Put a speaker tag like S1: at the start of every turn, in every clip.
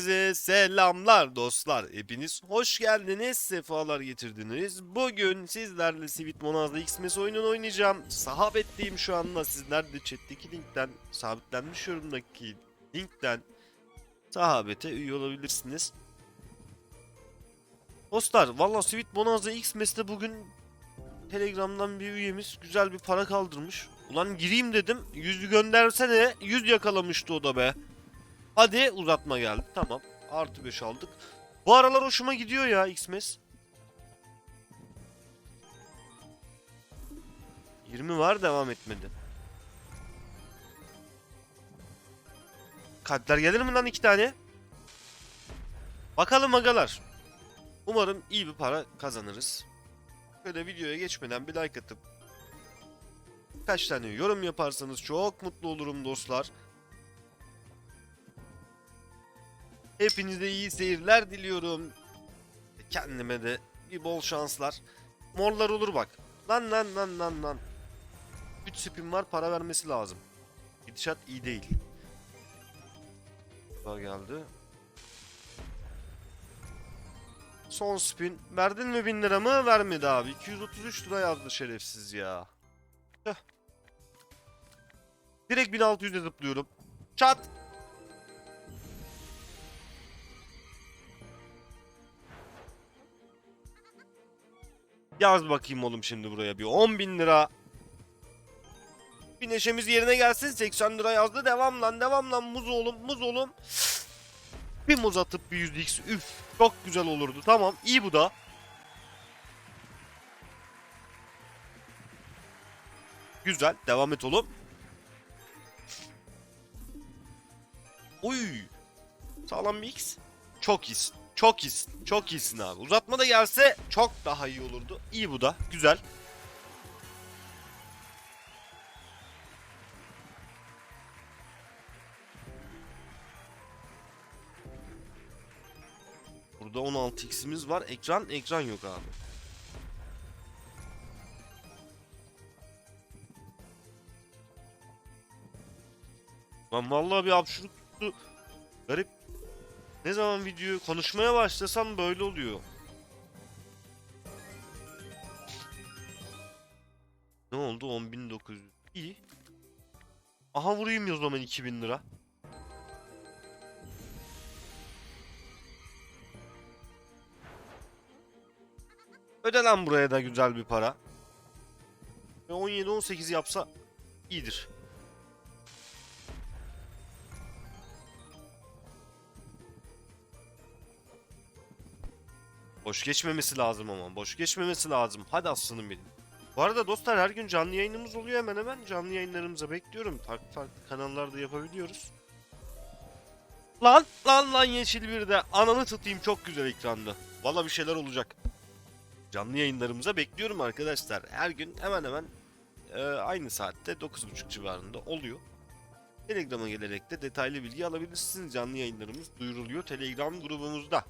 S1: Herkese selamlar dostlar. Hepiniz hoş geldiniz, sefalar getirdiniz. Bugün sizlerle Sweet Monaz'da Xmas oyununu oynayacağım. Sahabetteyim şu anda. Sizler de chat'teki linkten, sabitlenmiş yorumdaki linkten sahabete üye olabilirsiniz. Dostlar, valla Sweet Monaz'da Xmas'te bugün Telegram'dan bir üyemiz güzel bir para kaldırmış. Ulan gireyim dedim. Yüzü göndersene. Yüz yakalamıştı o da be. Hadi uzatma geldi. Tamam. Artı 5 aldık. Bu aralar hoşuma gidiyor ya Xmas. 20 var devam etmedi. Kalpler gelir mi lan iki tane? Bakalım agalar. Umarım iyi bir para kazanırız. Şöyle videoya geçmeden bir like atıp kaç tane yorum yaparsanız çok mutlu olurum dostlar. Hepinize iyi seyirler diliyorum. Kendime de bir bol şanslar. Morlar olur bak. Lan lan lan lan lan. 3 spin var para vermesi lazım. Gidişat iyi değil. Daha geldi. Son spin. Verdin mi 1000 lira mı? Vermedi abi. 233 lira yazdı şerefsiz ya. Tüh. Direkt 1600'e zıplıyorum. Çat. Yaz bakayım oğlum şimdi buraya bir 10 bin lira. Bir neşemiz yerine gelsin 80 lira yazdı. Devam lan devam lan muz oğlum muz oğlum. Bir muz atıp bir 100x üf çok güzel olurdu. Tamam iyi bu da. Güzel devam et oğlum. Uy. Sağlam bir x. Çok iyisin. Çok iyisin. Çok iyisin abi. Uzatma da gelse çok daha iyi olurdu. İyi bu da. Güzel. Burada 16x'imiz var. Ekran ekran yok abi. Lan vallahi bir hapşuruk tuttu. Garip. Ne zaman videoyu konuşmaya başlasam böyle oluyor. Ne oldu? 10.900. İyi. Aha vurayım o zaman 2000 lira. Öde lan buraya da güzel bir para. Ve 17-18 yapsa iyidir. Boş geçmemesi lazım ama. Boş geçmemesi lazım. Hadi aslanım benim. Bu arada dostlar her gün canlı yayınımız oluyor hemen hemen. Canlı yayınlarımıza bekliyorum. Farklı farklı kanallarda yapabiliyoruz. Lan lan lan yeşil bir de ananı tutayım çok güzel ekranda. Valla bir şeyler olacak. Canlı yayınlarımıza bekliyorum arkadaşlar. Her gün hemen hemen e, aynı saatte 9.30 civarında oluyor. Telegram'a gelerek de detaylı bilgi alabilirsiniz. Canlı yayınlarımız duyuruluyor Telegram grubumuzda.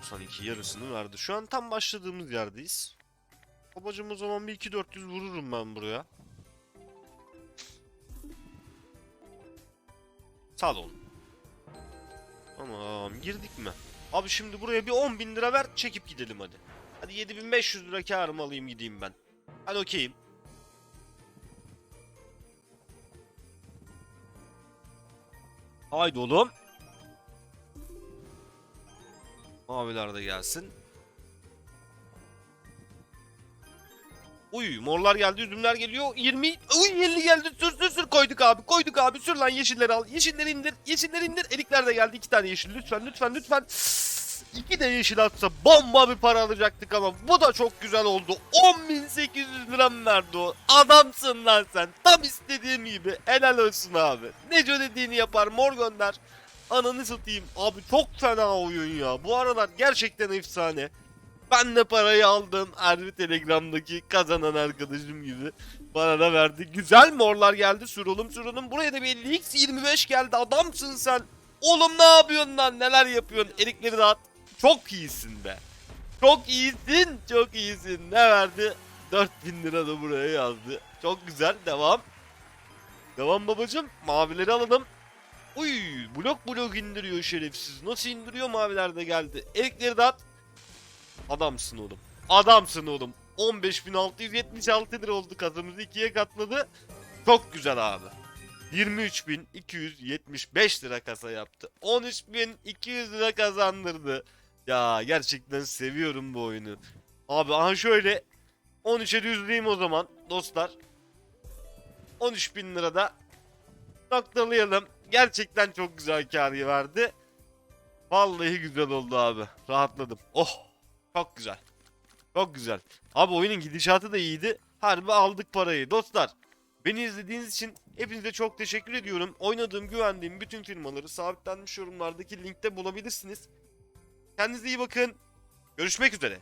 S1: 92 yarısını verdi. Şu an tam başladığımız yerdeyiz. Babacım o zaman bir 2400 vururum ben buraya. Sağ olun. Tamam girdik mi? Abi şimdi buraya bir 10.000 lira ver çekip gidelim hadi. Hadi 7500 lira karımı alayım gideyim ben. Hadi okeyim. Haydi oğlum. Maviler de gelsin. Uy morlar geldi üzümler geliyor. 20 Uy 50 geldi. Sür sür sür. Koyduk abi koyduk abi. Sür lan yeşilleri al. Yeşilleri indir yeşilleri indir. Elikler de geldi. İki tane yeşil. Lütfen lütfen lütfen. İki de yeşil atsa bomba bir para alacaktık ama bu da çok güzel oldu. 10.800 liram verdi o. Adamsın lan sen. Tam istediğim gibi. Helal olsun abi. Neco dediğini yapar mor gönder Ananı satayım. Abi çok fena oyun ya. Bu aralar gerçekten efsane. Ben de parayı aldım. Harbi Telegram'daki kazanan arkadaşım gibi. Bana da verdi. Güzel morlar geldi. Sürülüm sürülüm. Buraya da bir 50x 25 geldi. Adamsın sen. Oğlum ne yapıyorsun lan? Neler yapıyorsun? Erikleri dağıt. Çok iyisin be. Çok iyisin. Çok iyisin. Ne verdi? 4000 lira da buraya yazdı. Çok güzel. Devam. Devam babacım. Mavileri alalım. Uy blok blok indiriyor şerefsiz. Nasıl indiriyor maviler de geldi. Erikleri de at. Adamsın oğlum. Adamsın oğlum. 15.676 lira oldu kasamızı ikiye katladı. Çok güzel abi. 23.275 lira kasa yaptı. 13.200 lira kazandırdı. Ya gerçekten seviyorum bu oyunu. Abi aha şöyle 13'e düzleyeyim o zaman dostlar. 13.000 lirada noktalayalım. Gerçekten çok güzel kar verdi. Vallahi güzel oldu abi. Rahatladım. Oh çok güzel. Çok güzel. Abi oyunun gidişatı da iyiydi. Harbi aldık parayı. Dostlar beni izlediğiniz için hepinize çok teşekkür ediyorum. Oynadığım, güvendiğim bütün firmaları sabitlenmiş yorumlardaki linkte bulabilirsiniz. Kendinize iyi bakın. Görüşmek üzere.